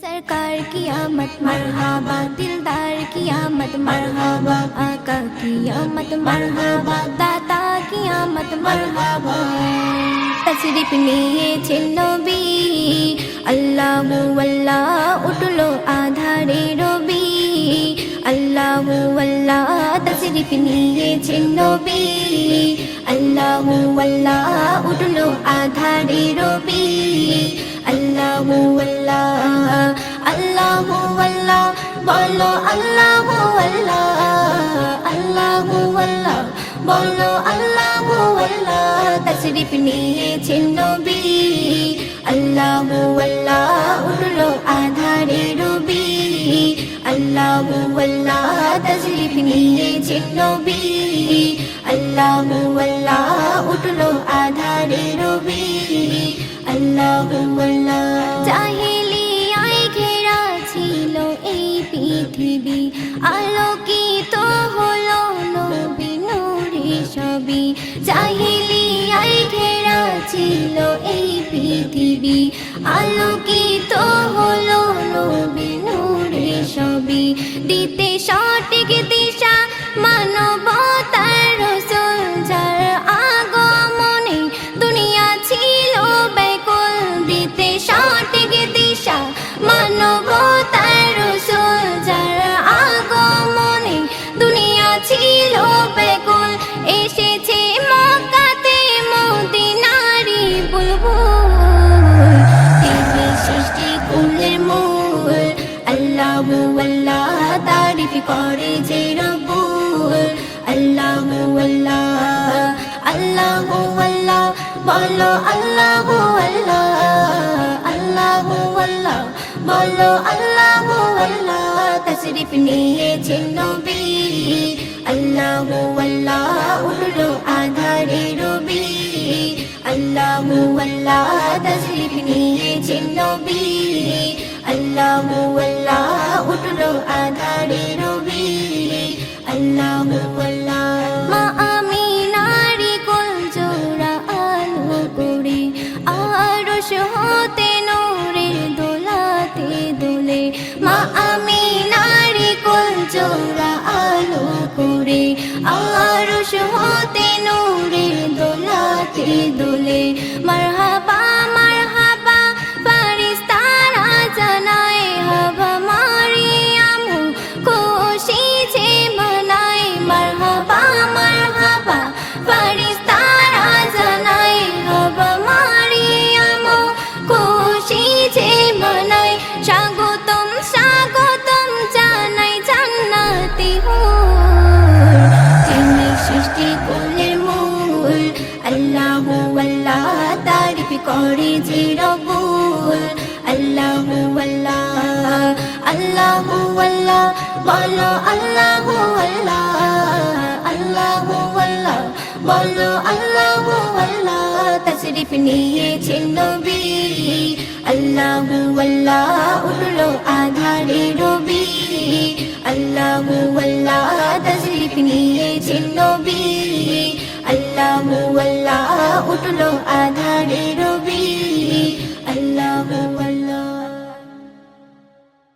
सरकार की आमद मरहबा दिलदार की आमद मरहबा आका की आमद मरहबा दाता की आमद मरहबा तशरीफ নিয়েছেন নবী আল্লাহু আল্লাহ উঠলো আধারে রবি আল্লাহু আল্লাহ তশরিফ নিয়েছেন নবী আল্লাহু আল্লাহ উঠলো আধারে রবি বলো আল্লাহু আল্লাহ তশরিফ নিয়েছেন নবী। আল্লাহু আল্লাহ উঠল আধারে রবি। আল্লাহু আল্লাহ তশরিফ নিয়েছেন নবী। আল্লাহু আল্লাহ উঠল আধারে রবি। আল্লাহু আল্লাহ। জাহিলিয়ায় ঘেরা ছিল এই পৃথিবী। আলোকিত হলো জাহিলিয়ায় ঘেরা ছিল এই পৃথিবী। আলোকিত হলো নবী নূরে সবই দিতে সঠিক দিশা আল্লাহু আল্লাহ তারিফ করে যে রব্বুল। আল্লাহু আল্লাহ আল্লাহু আল্লাহ, বলো আল্লাহু আল্লাহ আল্লাহু আল্লাহ, বলো আল্লাহু আল্লাহ, তশরিফ নিয়েছেন নবী। আল্লাহু আল্লাহ আরশ হতে নূরের দোলাতে দোলে মারহাবা সৃষ্টি করলেন মূল আল্লাহু আল্লাহ তারিফ করে যে রবুল আল্লাহু আল্লাহ আল্লাহু আল্লাহ বলো আল্লাহু আল্লাহ আল্লাহু আল্লাহ বলো আল্লাহু আল্লাহ তশরিফ নিয়েছেন নবী আল্লাহু আল্লাহ উঠল আধারে রবি আল্লাহু নবী আল্লাহু আল্লাহ উঠল আধারে রবি